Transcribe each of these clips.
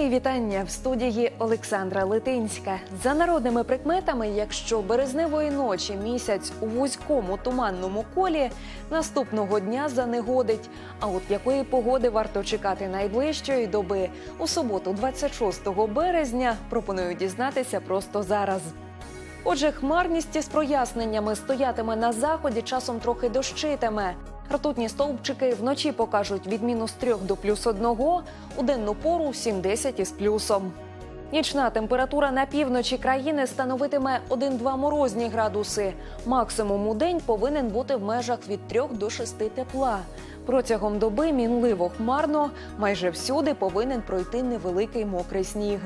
Мої вітання в студії Олександра Литинська. За народними прикметами, якщо березневої ночі місяць у вузькому туманному колі наступного дня занегодить. А от якої погоди варто чекати найближчої доби у суботу, 26 березня, пропоную дізнатися просто зараз. Отже, хмарність із проясненнями стоятиме на заході, часом трохи дощитиме. Ртутні стовпчики вночі покажуть від мінус 3 до плюс 1, у денну пору 7-10 із плюсом. Нічна температура на півночі країни становитиме 1-2 морозні градуси. Максимум у день повинен бути в межах від 3 до 6 тепла. Протягом доби мінливо хмарно, майже всюди повинен пройти невеликий мокрий сніг.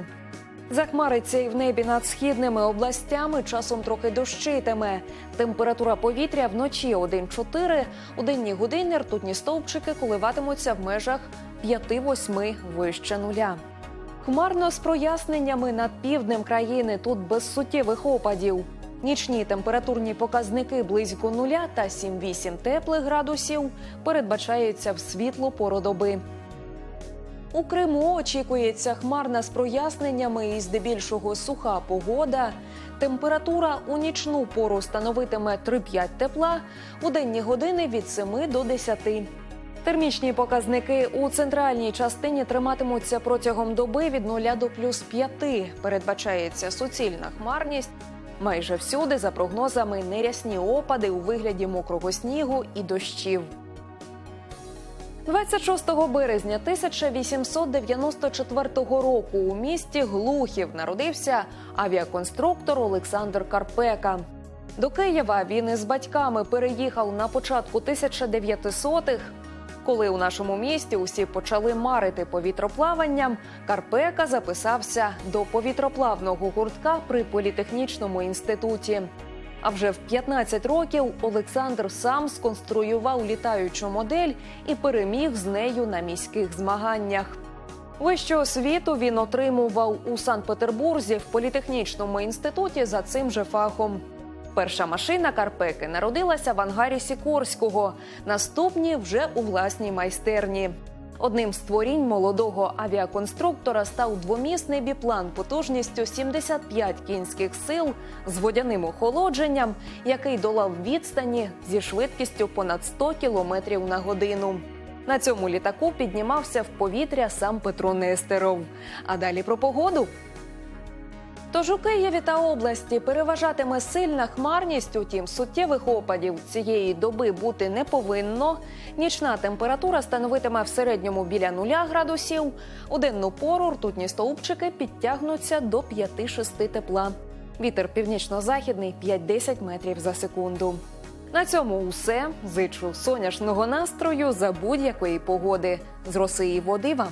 Захмариться і в небі над східними областями часом трохи дощитиме. Температура повітря вночі 1-4, у денні години ртутні стовпчики коливатимуться в межах 5-8 вище нуля. Хмарно з проясненнями над півднем країни тут без суттєвих опадів. Нічні температурні показники близько нуля та 7-8 теплих градусів передбачаються в світлу пору доби. У Криму очікується хмарна з проясненнями і здебільшого суха погода. Температура у нічну пору становитиме 3-5 тепла, у денні години від 7 до 10. Термічні показники у центральній частині триматимуться протягом доби від 0 до плюс 5. Передбачається суцільна хмарність. Майже всюди, за прогнозами, нерясні опади у вигляді мокрого снігу і дощів. 26 березня 1894 року у місті Глухів народився авіаконструктор Олександр Карпека. До Києва він із батьками переїхав на початку 1900-х. Коли у нашому місті усі почали марити повітроплаванням, Карпека записався до повітроплавного гуртка при політехнічному інституті. А вже в 15 років Олександр сам сконструював літаючу модель і переміг з нею на міських змаганнях. Вищу освіту він отримував у Санкт-Петербурзі в політехнічному інституті за цим же фахом. Перша машина Карпеки народилася в ангарі Сікорського, наступні вже у власній майстерні. Одним з творінь молодого авіаконструктора став двомісний біплан потужністю 75 кінських сил з водяним охолодженням, який долав відстані зі швидкістю понад 100 км на годину. На цьому літаку піднімався в повітря сам Петро Нестеров. А далі про погоду. Тож у Києві та області переважатиме сильна хмарність, утім суттєвих опадів цієї доби бути не повинно. Нічна температура становитиме в середньому біля нуля градусів. У денну пору ртутні стовпчики підтягнуться до 5-6 тепла. Вітер північно-західний 5-10 метрів за секунду. На цьому усе. Зичу сонячного настрою за будь-якої погоди. З роси і води вам.